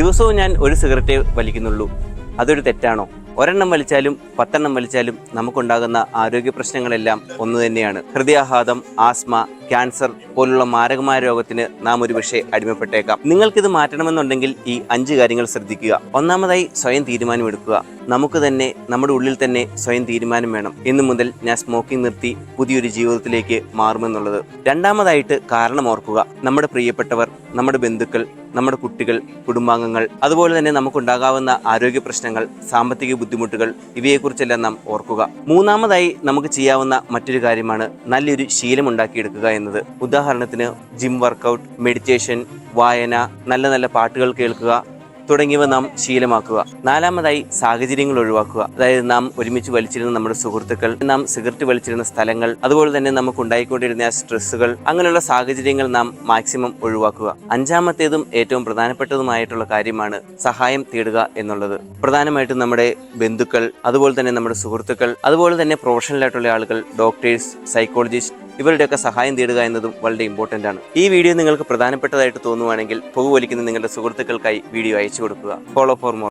ദിവസവും ഞാൻ ഒരു സിഗരറ്റേ വലിക്കുന്നുള്ളൂ. അതൊരു തെറ്റാണോ? ഒരെണ്ണം വലിച്ചാലും പത്തെണ്ണം വലിച്ചാലും നമുക്കുണ്ടാകുന്ന ആരോഗ്യ പ്രശ്നങ്ങളെല്ലാം ഒന്നു തന്നെയാണ്. ഹൃദയാഘാതം ആസ്മ ക്യാൻസർ പോലുള്ള മാരകമായ രോഗത്തിന് നാം ഒരു പക്ഷേ അടിമപ്പെട്ടേക്കാം. നിങ്ങൾക്കിത് മാറ്റണമെന്നുണ്ടെങ്കിൽ ഈ അഞ്ച് കാര്യങ്ങൾ ശ്രദ്ധിക്കുക. ഒന്നാമതായി സ്വയം തീരുമാനമെടുക്കുക. നമുക്ക് തന്നെ നമ്മുടെ ഉള്ളിൽ തന്നെ സ്വയം തീരുമാനം വേണം. ഇന്നു മുതൽ ഞാൻ സ്മോക്കിംഗ് നിർത്തി പുതിയൊരു ജീവിതത്തിലേക്ക് മാറുമെന്നുള്ളത്. രണ്ടാമതായിട്ട് കാരണം ഓർക്കുക. നമ്മുടെ പ്രിയപ്പെട്ടവർ നമ്മുടെ ബന്ധുക്കൾ നമ്മുടെ കുട്ടികൾ കുടുംബാംഗങ്ങൾ അതുപോലെ തന്നെ നമുക്കുണ്ടാകാവുന്ന ആരോഗ്യ പ്രശ്നങ്ങൾ സാമ്പത്തിക ബുദ്ധിമുട്ടുകൾ ഇവയെക്കുറിച്ചെല്ലാം നാം ഓർക്കുക. മൂന്നാമതായി നമുക്ക് ചെയ്യാവുന്ന മറ്റൊരു കാര്യമാണ് നല്ലൊരു ശീലം ഉണ്ടാക്കിയെടുക്കുക എന്നത്. ഉദാഹരണത്തിന് ജിം വർക്കൗട്ട് മെഡിറ്റേഷൻ വായന നല്ല നല്ല പാട്ടുകൾ കേൾക്കുക തുടങ്ങിയവ നാം ശീലമാക്കുക. നാലാമതായി സാഹചര്യങ്ങൾ ഒഴിവാക്കുക. അതായത് നാം ഒരുമിച്ച് വലിച്ചിരുന്ന നമ്മുടെ സുഹൃത്തുക്കൾ നാം സിഗരറ്റ് വലിച്ചിരുന്ന സ്ഥലങ്ങൾ അതുപോലെ തന്നെ നമുക്ക് ഉണ്ടായിക്കൊണ്ടിരുന്ന ആ സ്ട്രെസ്സുകൾ അങ്ങനെയുള്ള സാഹചര്യങ്ങൾ നാം മാക്സിമം ഒഴിവാക്കുക. അഞ്ചാമത്തേതും ഏറ്റവും പ്രധാനപ്പെട്ടതുമായിട്ടുള്ള കാര്യമാണ് സഹായം തേടുക എന്നുള്ളത്. പ്രധാനമായിട്ടും നമ്മുടെ ബന്ധുക്കൾ അതുപോലെ തന്നെ നമ്മുടെ സുഹൃത്തുക്കൾ അതുപോലെ തന്നെ പ്രൊഫഷണൽ ആയിട്ടുള്ള ആളുകൾ ഡോക്ടേഴ്സ് സൈക്കോളജിസ്റ്റ് ഇവരുടെയൊക്കെ സഹായം തേടുക എന്നതും വളരെ ഇമ്പോർട്ടന്റ് ആണ്. ഈ വീഡിയോ നിങ്ങൾക്ക് പ്രധാനപ്പെട്ടതായിട്ട് തോന്നുവാണെങ്കിൽ പുകവലിക്കുന്ന നിങ്ങളുടെ സുഹൃത്തുക്കൾക്കായി വീഡിയോ അയച്ചു കൊടുക്കുക. Follow for more